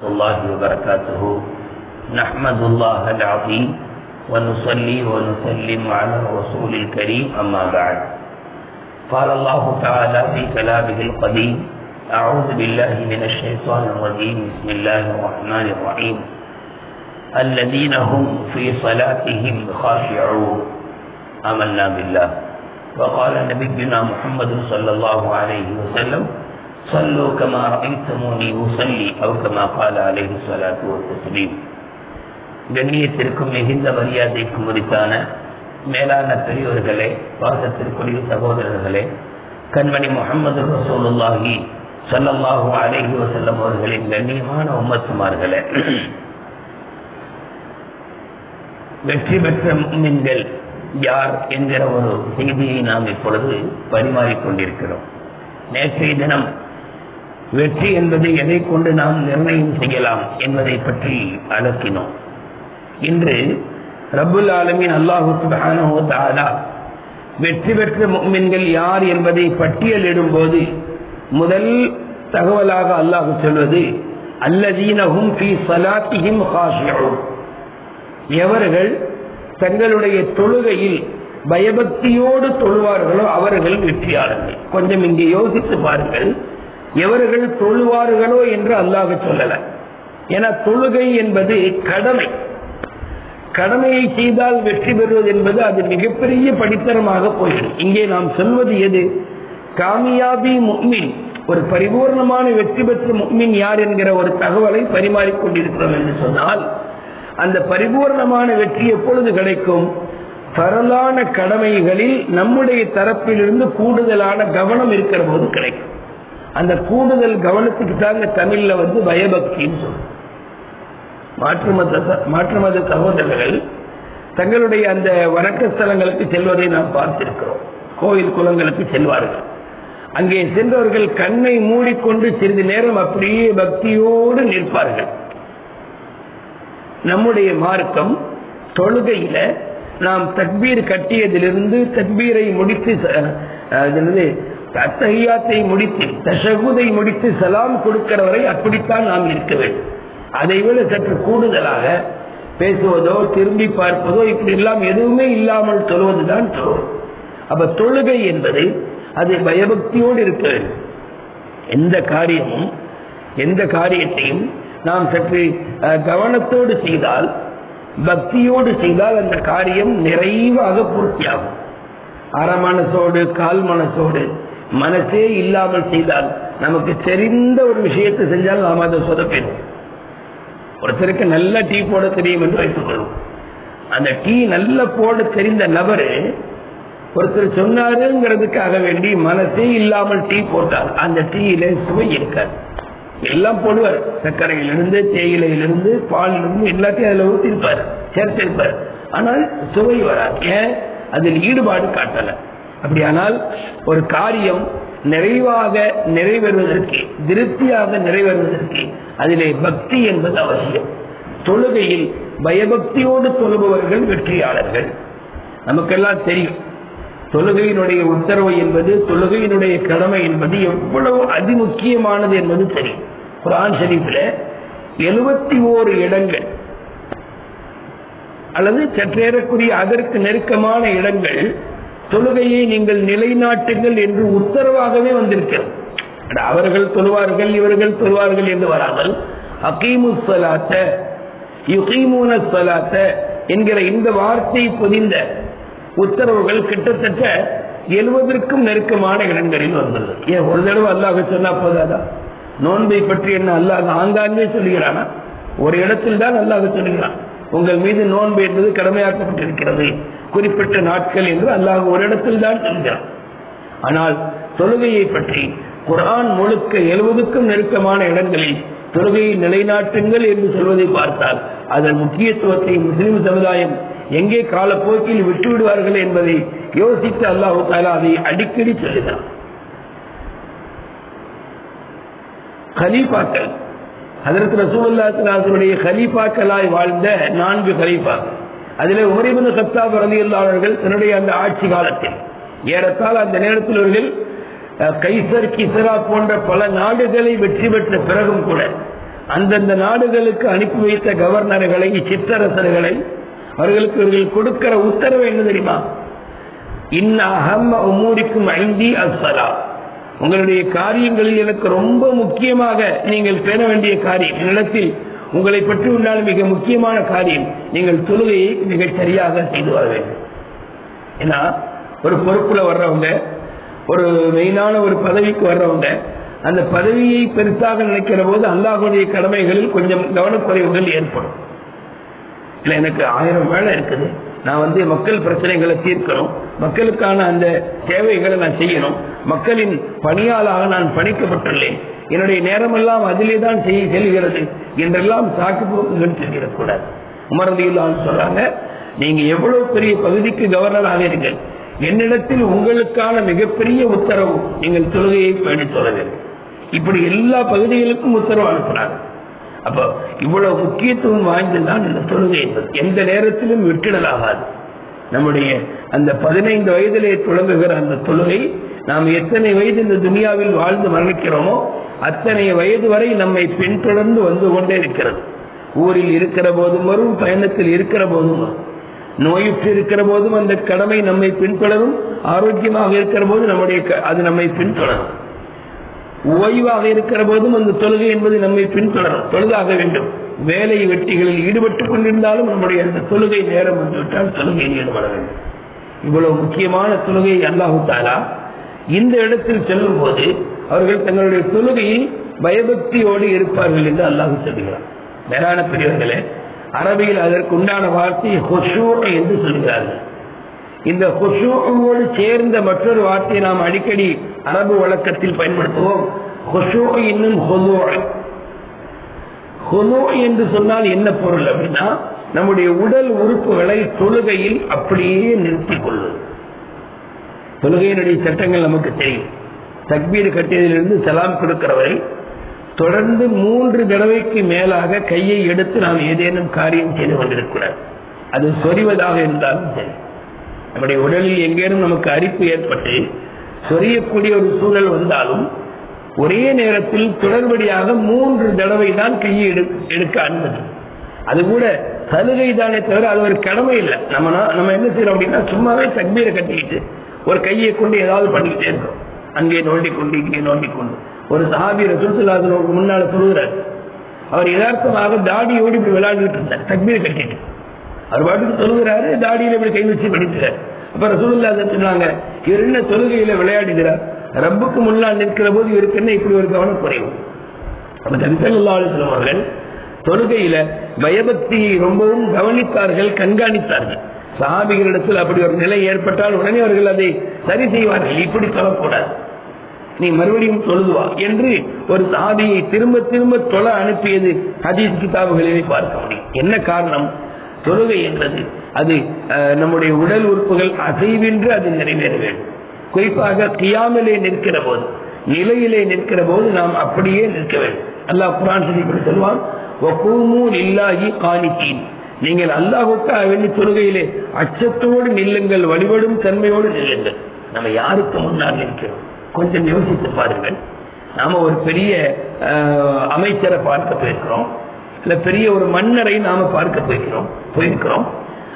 الله وبركاته. نحمد الله العظيم ونصلي ونسلم على الرسول الكريم. أما بعد. قال الله تعالى في كلامه القديم أعوذ بالله من الشيطان الرجيم. بسم الله الرحمن الرحيم. الذين هم في صلاتهم خاشعون. آمنا بالله. وقال نبينا محمد صلى الله عليه وسلم صلوا كما رأيتموني أصلي أو كما قال عليه الصلاة والتسليم கண்ணியத்திற்கும் மிகுந்த மரியாதைக்கும் உரித்தான மேலான பெரியோர்களே பாசத்திற்குரிய சகோதரர்களே கண்மணி முகமது ரசூலுல்லாஹி சல்லல்லாஹு அலைஹி வஸல்லம் அவர்களின் கண்ணியமான உம்மத்துமார்களே வெற்றி பெற்ற முன்மின்கள் யார் என்கிற ஒரு செய்தியை நாம் இப்பொழுது பரிமாறிக்கொண்டிருக்கிறோம் நேற்றைய தினம் வெற்றி என்பது எதை கொண்டு நாம் நிர்ணயம் செய்யலாம் என்பதை பற்றி அலக்கினோம் இன்று ரபுல் ஆலமின் அல்லாஹு தாதா வெற்றி பெற்ற மின்கள் யார் என்பதை பட்டியலிடும் போது முதல் தகவலாக அல்லாஹு சொல்வது அல்லதீனஹும் ஃபி சலாத்திஹிம் ஹாஷியூன் எவர்கள் தங்களுடைய தொழுகையில் பயபக்தியோடு தொழுவார்களோ அவர்கள் வெற்றியாளர்கள். கொஞ்சம் இங்கே யோசித்து பாருங்கள். எவர்கள் தொழுவார்களோ என்று அல்லாஹ் சொல்லல. ஏன்னா தொழுகை என்பது கடமை. கடமையை செய்தால் வெற்றி பெறுவது என்பது அது மிகப்பெரிய படித்தரமாக போயிடும். இங்கே நாம் சொல்வது எது? காமியாபி முக்மின். ஒரு பரிபூர்ணமான வெற்றி பெற்ற முக்மின் யார் என்கிற ஒரு தகவலை பரிமாறிக்கொண்டிருக்கிறோம் என்று சொன்னால் அந்த பரிபூர்ணமான வெற்றி எப்பொழுது கிடைக்கும்? பரலான கடமைகளில் நம்முடைய தரப்பிலிருந்து கூடுதலான கவனம் இருக்கிற போது கிடைக்கும். அந்த கூடுதல் கவனத்துக்கு தாங்க தமிழ்ல வந்து பயபக்தின்னு சொல்றோம். மாற்று மத மாற்று மத சகோதரர்கள் தங்களுடைய அந்த வணக்க ஸ்தலங்களுக்கு செல்வதை நாம் பார்த்திருக்கிறோம். கோயில் குளங்களுக்கு செல்வார்கள். அங்கே சென்றவர்கள் கண்ணை மூடிக்கொண்டு சிறிது நேரம் அப்படியே பக்தியோடு நிற்பார்கள். நம்முடைய மார்க்கம் தொழுகையில நாம் தக்பீர் கட்டியதிலிருந்து தக்பீரை முடித்து அத்தகையாத்தை முடித்து தசகுதை முடித்து சலாம் கொடுக்கிறவரை அப்படித்தான் நாம் இருக்க வேண்டும். அதை விட சற்று கூடுதலாக பேசுவதோ திரும்பி பார்ப்பதோ இப்படி எல்லாம் எதுவுமே இல்லாமல் தொழுவதுதான் தொழுவது அப்ப தொழுகை என்பது அது பயபக்தியோடு இருக்க வேண்டும். எந்த காரியமும் எந்த காரியத்தையும் நாம் சற்று கவனத்தோடு செய்தால் பக்தியோடு செய்தால் அந்த காரியம் நிறைவாக பூர்த்தியாகும். அரை மனசோடு கால் மனசோடு மனசே இல்லாமல் செய்தால் நமக்கு தெரிந்த ஒரு விஷயத்தை செஞ்சால் நாம் அதை சொதப்பேன் ஒருத்தருக்கு நல்ல டீ போட தெரியும் என்று வைத்துக் கொள்வோம் அந்த டீ நல்ல போட தெரிந்த நபரு ஒருத்தர் சொன்னாருங்கிறதுக்காக வேண்டி மனசே இல்லாமல் டீ போட்டார் அந்த டீயில சுவை இருக்காது. எல்லாம் போடுவார். சர்க்கரையிலிருந்து தேயிலையிலிருந்து பாலிலிருந்து எல்லாத்தையும் அதில் ஊற்றிருப்பார் சேர்த்திருப்பார். ஆனால் சுவை வராது. ஏன்? அதில் ஈடுபாடு காட்டல. அப்படியானால் ஒரு காரியம் நிறைவாக நிறைவேறுவதற்கு திருப்தியாக நிறைவேறுவதற்கு அதிலே பக்தி என்பது அவசியம். தொழுகையில் பயபக்தியோடு தொழுபவர்கள் வெற்றியாளர்கள். நமக்கெல்லாம் தெரியும் தொழுகையினுடைய உத்தரவு என்பது தொழுகையினுடைய கடமை என்பது எவ்வளவு அதிமுக்கியமானது என்பது தெரியும். குரான் ஷரீஃபில் எழுபத்தி ஓரு இடங்கள் அல்லது சற்றேறக்குரிய அதற்கு நெருக்கமான இடங்கள் தொழுகையை நீங்கள் நிலைநாட்டுங்கள் என்று உத்தரவாகவே வந்திருக்கிறது. அவர்கள் தொழுவார்கள் இவர்கள் தொழுவார்கள் என்று வராமல் அகீமு சலாத்த யுகீமூன சலாத்த என்கிற இந்த வார்த்தை பொதிந்த உத்தரவுகள் கிட்டத்தட்ட எழுபதற்கும் நெருக்கமான இடங்களில் வந்தது. ஏன் ஒரு தடவை அல்லாஹ் சொன்னா போதாதா? நோன்பை பற்றி என்ன அல்லாஹ் ஆங்காங்கே சொல்லுகிறானா? ஒரு இடத்தில் தான் அல்லாஹ் சொல்லுகிறான். உங்கள் மீது நோன்பு என்பது கடமையாக்கப்பட்டிருக்கிறது. குறிப்பிட்ட நாட்கள் என்று அல்லாஹ் ஒரு இடத்தில் தான் சொல்கிறான். ஆனால் தொழுகையை பற்றி குரான் முழுக்க எழுபதுக்கும் நெருக்கமான இடங்களில் தொழுகையை நிலைநாட்டுங்கள் என்று சொல்வதை பார்த்தால் அதன் முக்கியத்துவத்தை முஸ்லிம் சமுதாயம் எங்கே காலப்போக்கில் விட்டுவிடுவார்கள் என்பதை யோசித்து அல்லாஹு தாலா அதை அடிக்கடி சொல்லுகிறார் ஹலீஃபாக்கள் அதற்கு ரசூலுல்லாஹுடைய ஹலீஃபாக்களாய் வாழ்ந்த நான்கு ஹலீஃபாக்கள் அதில் உமரிபுன் சத்தாப் ரலியுல்லாஹர்கள் தன்னுடைய அந்த ஆட்சி காலத்தில் ஏறத்தால் அந்த நேரத்தில் அவர்கள் கைசர் கிசரா போன்ற பல நாடுகளை வெற்றி பெற்ற பிறகும் கூட அந்தந்த நாடுகளுக்கு அனுப்பி வைத்த கவர்னர்களை சிற்றரசர்களை அவர்களுக்கு இவர்கள் கொடுக்கிற உத்தரவு என்ன தெரியுமா? இன்ன அகம் உமூரிக்கும் ஐந்தி அஸ்ஸலா. உங்களுடைய காரியங்களில் எனக்கு ரொம்ப முக்கியமாக நீங்கள் பேண வேண்டிய காரியம் என்னிடத்தில் உங்களை பற்றி உண்டான மிக முக்கியமான காரியம் நீங்கள் தொழுகையை மிக சரியாக செய்து வர வேண்டும். ஏன்னா ஒரு பொறுப்புல வர்றவங்க ஒரு மெயினான ஒரு பதவிக்கு வர்றவங்க அந்த பதவியை பெருசாக நினைக்கிற போது அல்லாஹுடைய கடமைகளில் கொஞ்சம் கவனக்குறைவுகள் ஏற்படும். இல்லை எனக்கு ஆயிரம் வேலை இருக்குது. நான் வந்து மக்கள் பிரச்சனைகளை தீர்க்கணும். மக்களுக்கான அந்த சேவைகளை நான் செய்யணும். மக்களின் பணியாளாக நான் பணிக்கப்பட்டுள்ளேன். என்னுடைய நேரமெல்லாம் அதிலே தான் செய்ய செல்கிறது. என்றெல்லாம் சாக்கு போக்குகள் சொல்லிடக்கூடாது. உமரதியுள்ளான்னு சொல்றாங்க நீங்க எவ்வளவு பெரிய பகுதிக்கு கவர்னராக இருங்கள். என்னிடத்தில் உங்களுக்கான மிகப்பெரிய உத்தரவு நீங்கள் தொழுகையை பேணி சொல்ல வேண்டும். இப்படி எல்லா பகுதிகளுக்கும் உத்தரவு அனுப்புறாங்க அப்போ இவ்வளவு முக்கியத்துவம் வாய்ந்ததுதான் இந்த தொழுகை என்பது. எந்த நேரத்திலும் விட்டுடலாகாது. நம்முடைய அந்த பதினைந்து வயதிலே தொடங்குகிற அந்த தொழுகை நாம் எத்தனை வயது இந்த துனியாவில் வாழ்ந்து மரணிக்கிறோமோ அத்தனை வயது வரை நம்மை பின்தொடர்ந்து வந்து கொண்டே இருக்கிறது. ஊரில் இருக்கிற போதும் வரும் பயணத்தில் இருக்கிற போதும் வரும். நோயுற்று இருக்கிற போதும் அந்த கடமை நம்மை பின்தொடரும் ஆரோக்கியமாக இருக்கிற போது நம்முடைய க- அது நம்மை பின்தொடரும். ஓய்வாக இருக்கிற போதும் அந்த தொழுகை என்பது நம்மை பின்தொடரும். தொழுதாக வேண்டும். வேலை வெட்டிகளில் ஈடுபட்டுக் கொண்டிருந்தாலும் நம்முடைய அந்த தொழுகை நேரம் வந்துவிட்டால் தொழுகையில் ஈடுபட வேண்டும். இவ்வளவு முக்கியமான தொழுகையை அல்லாஹு தாலா இந்த இடத்தில் செல்லும் போது அவர்கள் தங்களுடைய தொழுகையில் பயபக்தியோடு இருப்பார்கள் என்று அல்லாஹ் சொல்கிறார். மேலான பெரியவர்களே அரபியில் அதற்கு உண்டான வார்த்தை ஹொஷூர் என்று சொல்கிறார்கள். இந்த ஹொசூவோடு சேர்ந்த மற்றொரு வார்த்தையை நாம் அடிக்கடி அரபு வழக்கத்தில் பயன்படுத்துவோம். இன்னும் என்று சொன்னால் என்ன பொருள் அப்படின்னா நம்முடைய உடல் உறுப்புகளை தொழுகையில் அப்படியே நிறுத்திக் கொள்வது தொழுகையினுடைய சட்டங்கள் நமக்கு தெரியும். தக்பீர் கட்டியதிலிருந்து சலாம் கொடுக்கிறவரை தொடர்ந்து மூன்று தடவைக்கு மேலாக கையை எடுத்து நாம் ஏதேனும் காரியம் செய்து கொண்டிருக்கிறார் அது சொறிவதாக இருந்தாலும் சரி. நம்முடைய உடலில் எங்கேனும் நமக்கு அரிப்பு ஏற்பட்டு சொரியக்கூடிய ஒரு சூழல் வந்தாலும் ஒரே நேரத்தில் தொடர்படியாக மூன்று தடவை தான் கையை எடுக்க அனுமதி. அது கூட சலுகை தானே தவிர அது ஒரு கடமை இல்லை. நம்ம நம்ம என்ன செய்யறோம் அப்படின்னா சும்மாவே தக்பீரை கட்டிக்கிட்டு ஒரு கையை கொண்டு ஏதாவது பண்ணிக்கிட்டே இருக்கோம். அங்கே நோண்டி கொண்டு இங்கே நோண்டி கொண்டு. ஒரு சஹாபி ரசூலுல்லாஹி முன்னால சொல்லுகிறார். அவர் யதார்த்தமாக தாடியோடு இப்படி விளையாடிட்டு இருந்தார். தக்பீர் கட்டிட்டு. அவர் பாட்டுக்கு தொழுகிறாரு தாடியில இப்படி கை வச்சு படிக்கிறார். அப்ப ரசூலுல்லாஹி சொன்னாங்க? இவர் என்ன தொழுகையில விளையாடுகிறார்? ரப்புக்கு முன்னால் நிற்கிற போது இவருக்கு என்ன இப்படி ஒரு கவனக்குறைவு? அப்ப நபிசல்லா அவர்கள் தொழுகையில பயபக்தியை ரொம்பவும் கவனித்தார்கள் கண்காணித்தார்கள். சாபிகளிடத்தில் அப்படி ஒரு நிலை ஏற்பட்டால் உடனே அவர்கள் அதை சரி செய்வார்கள். இப்படி சொல்லக்கூடாது. நீ மறுபடியும் தொழுதுவா என்று ஒரு சாதியை திரும்ப திரும்ப தொழ அனுப்பியது ஹதீஸ் கிதாபுகளிலே பார்க்க முடியும். என்ன காரணம்? தொழுகை என்பது அது நம்முடைய உடல் உறுப்புகள் அசைவின்றி அது நிறைவேற வேண்டும் குறிப்பாக கியாமிலே நிற்கிற போது நிலையிலே நிற்கிற போது நாம் அப்படியே நிற்க வேண்டும். அல்லாஹ் குரான் சொல்லி சொல்வான் "வகூமு லில்லாஹி நீங்கள் அல்லாஹுக்காக வேண்டி தொழுகையிலே அச்சத்தோடு நில்லுங்கள் வழிபடும் தன்மையோடு நில்லுங்கள். நம்ம யாருக்கு முன்னால் நிற்கிறோம்? கொஞ்சம் யோசித்து பாருங்கள். நாம ஒரு பெரிய அஹ், அமைச்சரை பார்க்க போயிருக்கிறோம். இல்ல பெரிய ஒரு மன்னரை நாம பார்க்க போயிருக்கிறோம் போயிருக்கிறோம்.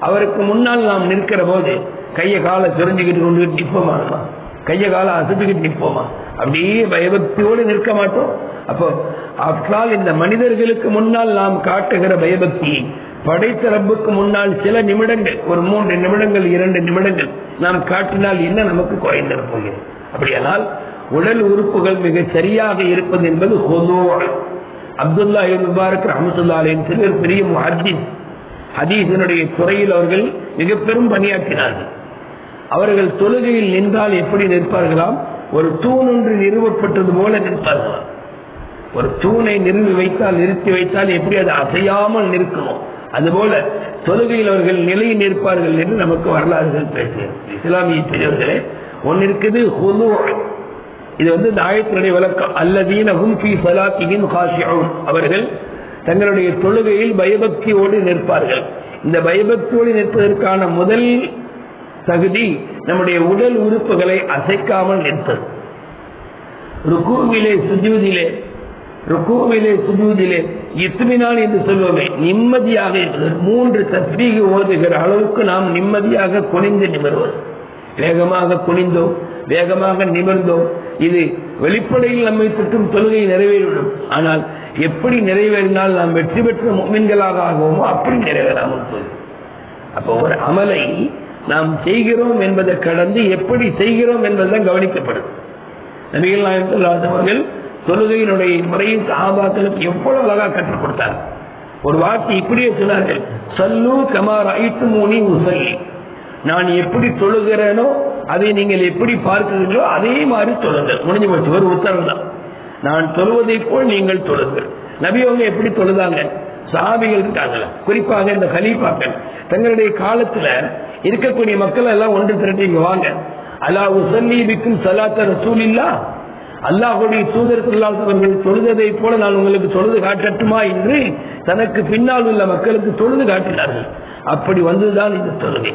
அவருக்கு முன்னால் நாம் நிற்கிற போது கைய காலை சுரஞ்சுக்கிட்டு கொண்டு நிற்போமா கைய கையை காலை அசத்துக்கிட்டு நிற்போமா. அப்படியே பயபக்தியோடு நிற்க மாட்டோம். அப்போ அப்பால் இந்த மனிதர்களுக்கு முன்னால் நாம் காட்டுகிற பயபக்தி படைத்த ரப்புக்கு முன்னால் சில நிமிடங்கள் ஒரு மூன்று நிமிடங்கள் இரண்டு நிமிடங்கள் நாம் காட்டினால் என்ன நமக்கு குறைந்திட போகிறது. அப்படியானால் உடல் உறுப்புகள் மிக சரியாக இருப்பது என்பது ஹொலோ அப்துல்லா முபாரக் ரஹமத்துல்லா அலின் சிறுவர் பெரிய முஹத்திஸ் ஹதீஸினுடைய துறையில் அவர்கள் மிக பெரும் பணியாற்றினார்கள். அவர்கள் தொழுகையில் நின்றால் எப்படி நிற்பார்களாம்? ஒரு தூண் ஒன்று நிறுவப்பட்டது போல நிற்பார்களாம். ஒரு தூணை நிறுவி வைத்தால் நிறுத்தி வைத்தால் எப்படி அது அசையாமல் நிற்குமோ? அதுபோல தொழுகையில் அவர்கள் நிலையை நிற்பார்கள் என்று நமக்கு வரலாறுகள் பேசுகிறது. இஸ்லாமிய பெரியவர்களே ஒன்னு இருக்குது இது வந்து இந்த ஆயத்தினுடைய விளக்கம். அல்லதீனஹும் அவர்கள் தங்களுடைய தொழுகையில் பயபக்தியோடு நிற்பார்கள். இந்த பயபக்தியோடு நிற்பதற்கான முதல் தகுதி நம்முடைய உடல் உறுப்புகளை அசைக்காமல் நிற்பது. ருக்குவிலே சுஜூதிலே ருக்குவிலே சுஜூதிலே இத்துமினால் என்று சொல்லுவோமே நிம்மதியாக மூன்று தஸ்பீக ஓதுகிற அளவுக்கு நாம் நிம்மதியாக குனிந்து நிமிர்வோம். வேகமாக குனிந்தோம் வேகமாக நிமிர்ந்தோம் இது வெளிப்படையில் நம்மை சுற்றும் தொழுகை நிறைவேறிவிடும் ஆனால் எப்படி நிறைவேறினால் நாம் வெற்றி பெற்ற மின்களாக ஆகுவோமோ அப்படி நிறைவேறாமல் போகும். அப்போ ஒரு அமலை நாம் செய்கிறோம் என்பதை கடந்து எப்படி செய்கிறோம் என்பதுதான் கவனிக்கப்படும். நபிகள் நாயகம் அவர்கள் தொழுகையினுடைய முறையை சஹாபாக்களுக்கு எவ்வளவு அழகாக கற்றுக் கொடுத்தார். ஒரு வார்த்தை இப்படியே சொன்னார்கள் சல்லு கமார் ஐட்டு மூணி உசல்லி. நான் எப்படி தொழுகிறேனோ அதை நீங்கள் எப்படி பார்க்கிறீர்களோ அதே மாதிரி தொழுங்கள். முடிஞ்சு போச்சு. ஒரு உத்தரவு தான். நான் தொழுவதை போல் நீங்கள் தொழுங்கள். நபியவங்க எப்படி தொழுதாங்க? சாபிகள் இருக்காங்கள குறிப்பாக இந்த ஹலீஃபாக்கள் தங்களுடைய காலத்துல இருக்கக்கூடிய மக்கள் எல்லாம் ஒன்று திரட்டி இங்க வாங்க. அலா உசல்லி பிக்கும் சலாத்த ரசூலில்லா? அல்லாஹுடைய தூதர் அவர்கள் தொழுததை போல நான் உங்களுக்கு தொழுது காட்டட்டுமா என்று தனக்கு பின்னால் உள்ள மக்களுக்கு தொழுது காட்டினார்கள். அப்படி வந்துதான் இந்த தொழுகை.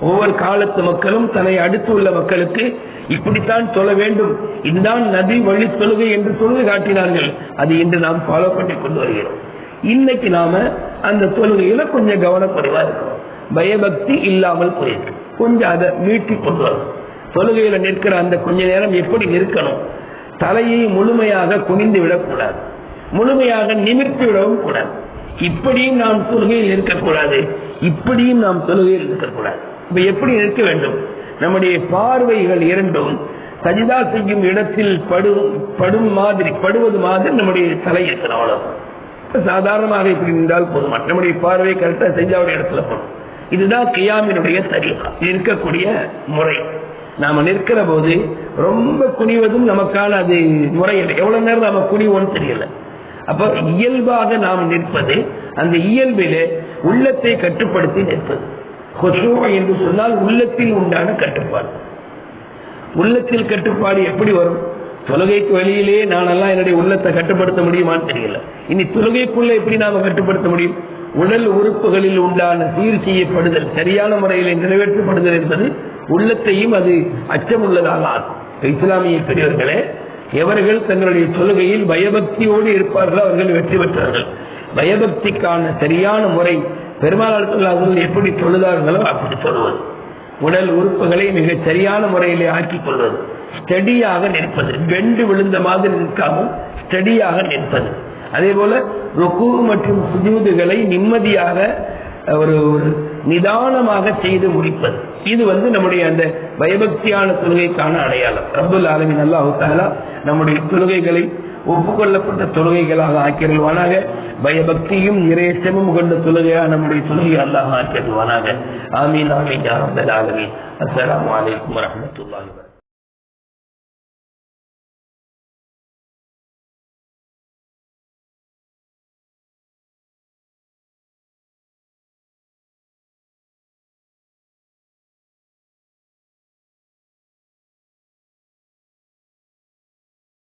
ஒவ்வொரு காலத்து மக்களும் தன்னை அடுத்து உள்ள மக்களுக்கு இப்படித்தான் சொல்ல வேண்டும். இதுதான் நதி வழி தொழுகை என்று தொழுது காட்டினார்கள். அது இன்று நாம் ஃபாலோ பண்ணி கொண்டு வருகிறோம். இன்னைக்கு நாம அந்த தொழுகையில கொஞ்சம் கவனக்குறைவா இருக்கும் பயபக்தி இல்லாமல் போயிருக்கு கொஞ்சம் அதை மீட்டி கொண்டு வரும் தொழுகையில நிற்கிற அந்த கொஞ்ச நேரம் எப்படி நிற்கணும்? தலையை முழுமையாக குனிந்து விடக்கூடாது. முழுமையாக நிமித்து விடவும் கூடாது. இப்படியும் நாம் தொழுகையில் இருக்கக்கூடாது. இப்படியும் நாம் தொழுகையில் இருக்கக்கூடாது. இப்ப எப்படி இருக்க வேண்டும்? நம்முடைய பார்வைகள் இரண்டும் சஜிதா செய்யும் இடத்தில் படும் படும் மாதிரி படுவது மாதிரி நம்முடைய தலை இருக்கணும் அவ்வளவு சாதாரணமாக இப்படி இருந்தால் போதுமா? நம்முடைய பார்வை கரெக்டா செஞ்சாவுடைய இடத்துல போகணும் இதுதான் கியாமினுடைய தரீகா. இருக்கக்கூடிய முறை. நாம நிற்கிற போது ரொம்ப குனிவதும் நமக்கான அது முறையில்லை எவ்வளவு நேரம் நாம குனிவோம்னு தெரியல. அப்ப இயல்பாக நாம் நிற்பது அந்த இயல்பிலே உள்ளத்தை கட்டுப்படுத்தி நிற்பது. என்று சொன்னால் உள்ளத்தில் உண்டான கட்டுப்பாடு. உள்ளத்தில் கட்டுப்பாடு எப்படி வரும்? தொழுகைக்கு வெளியிலே நானெல்லாம் என்னுடைய உள்ளத்தை கட்டுப்படுத்த முடியுமான்னு தெரியல. இனி தொழுகைக்குள்ள எப்படி நாம கட்டுப்படுத்த முடியும்? உடல் உறுப்புகளில் உண்டான சீர் செய்யப்படுதல் சரியான முறையில் நிறைவேற்றப்படுதல் என்பது உள்ளத்தையும் அது அச்சமுள்ளதாக ஆகும் இஸ்லாமிய பெரியவர்களே எவர்கள் தங்களுடைய தொழுகையில் பயபக்தியோடு இருப்பார்களோ அவர்கள் வெற்றி பெற்றார்கள் பயபக்திக்கான சரியான முறை பெருமாள் எப்படி தொழுதார்களோ அப்படி தொழுவது உடல் உறுப்புகளை மிக சரியான முறையிலே ஆக்கிக் கொள்வது. ஸ்டடியாக நிற்பது. வெண்டு விழுந்த மாதிரி நிற்காமல் ஸ்டடியாக நிற்பது. அதே போல ருக்கு மற்றும் சுஜூதுகளை நிம்மதியாக ஒரு ஒரு நிதானமாக செய்து முடிப்பது. இது வந்து நம்முடைய அந்த பயபக்தியான தொழுகைக்கான அடையாளம். ரப்புல் ஆலமின் அல்லாஹு நம்முடைய தொழுகைகளை ஒப்புக்கொள்ளப்பட்ட தொழுகைகளாக ஆக்கிடுவானாக பயபக்தியும் இறைச்சமும் கொண்ட தொழுகையாக நம்முடைய தொழுகை அல்லாஹ் ஆக்கிடுவானாக ஆமீன் ஆமீன் யாரம்பல் ஆலமீன் அஸ்ஸலாமு அலைக்கும்